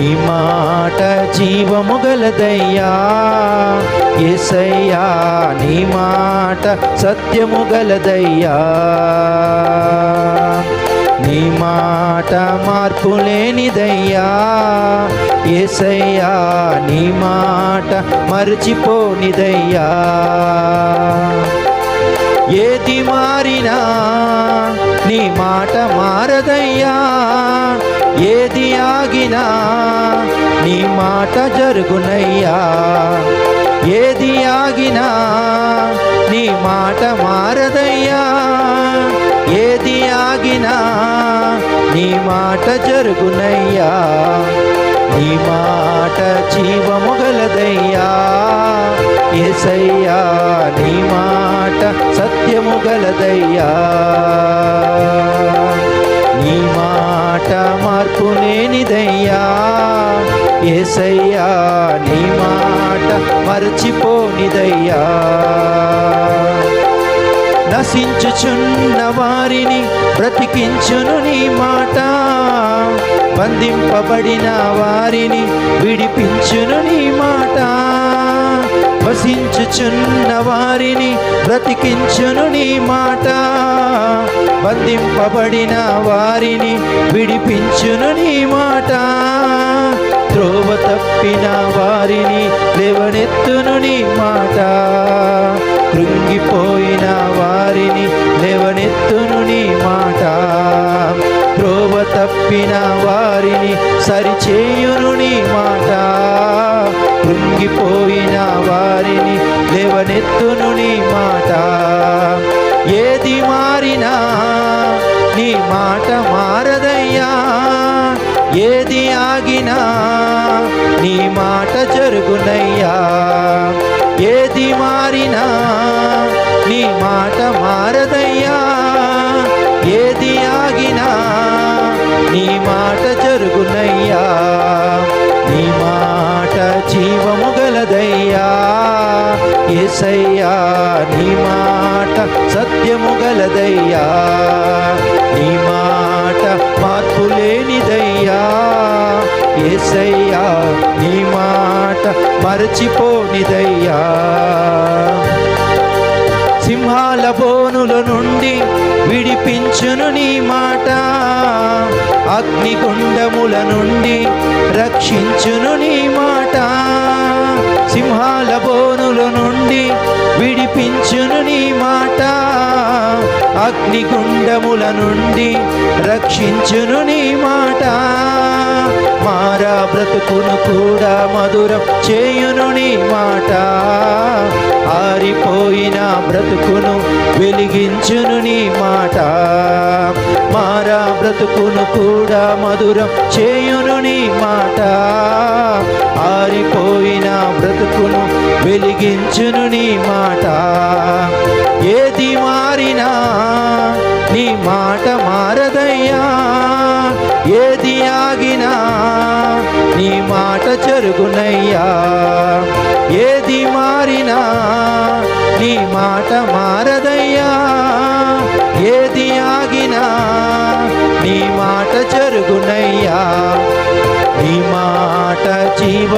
నీ మాట జీవము గలదయ్యా. ఎసయ్యా నీ మాట సత్యము గలదయ్యా. నీ మాట మార్పు లేనిదయ్యా. ఏసయ్యా నీ మాట మరచిపోనిదయ్యా. ఏది మారినా నీ మాట మారదయ్యా. మాట జరుగునయ్యా. ఏది ఆగినా నీ మాట మారదయ్యా. ఏది ఆగినా నీ మాట జరుగునయ్యా. నీ మాట జీవము గలదయ్యా. ఏసయ్యా నీ మాట సత్యము గలదయ్యా. ఏసయ్యా నీ మాట మరచిపోనిదయ్యా. నశించుచున్న వారిని బ్రతికించును నీ మాట. బంధింపబడిన వారిని విడిపించును నీ మాట. వసించుచున్న వారిని బ్రతికించును నీ మాట. బంధింపబడిన వారిని విడిపించును నీ మాట. త్రోవ తప్పిన వారిని లేవనెత్తును నీ మాట. కృంగిపోయిన వారిని లేవనెత్తును నీ మాట. త్రోవ తప్పిన వారిని సరిచేయును నీ మాట. కృంగిపోయిన వారిని లేవనెత్తును నీ మాట. ఏది మారినా నీ మాట మా ఏది ఆగినా నీ మాట జరుగునయ్యా. ఏది మారినా నీ మాట మారదయ్యా. ఏది ఆగినా నీ మాట జరుగునయ్యా. నీ మాట జీవము గలదయ్యా. ఏసయ్యా నీ మాట సత్యము గలదయ్యా. ఏసయ్యా నీ మాట మరచిపోనిదయ్యా. సింహాల బోనుల నుండి విడిపించును నీ మాట. అగ్నిగుండముల నుండి రక్షించును నీ మాట. సింహాల బోనుల నుండి విడిపించును నీ మాట. అగ్నిగుండముల నుండి రక్షించును నీ మాట. మారా బ్రతుకును కూడా మధురం చేయును నీ మాట. ఆరిపోయిన బ్రతుకును వెలిగించును నీ మాట. మారా బ్రతుకును కూడా మధురం చేయును నీ మాట. ఆరిపోయిన వెలిగించును నీ మాట. ఏది మారినా నీ మాట మారదయ్యా. ఏది ఆగినా నీ మాట జరుగునయ్యా ఏది మారినా నీ మాట మారదయ్యా. ఏది ఆగినా నీ మాట జరుగునయ్యా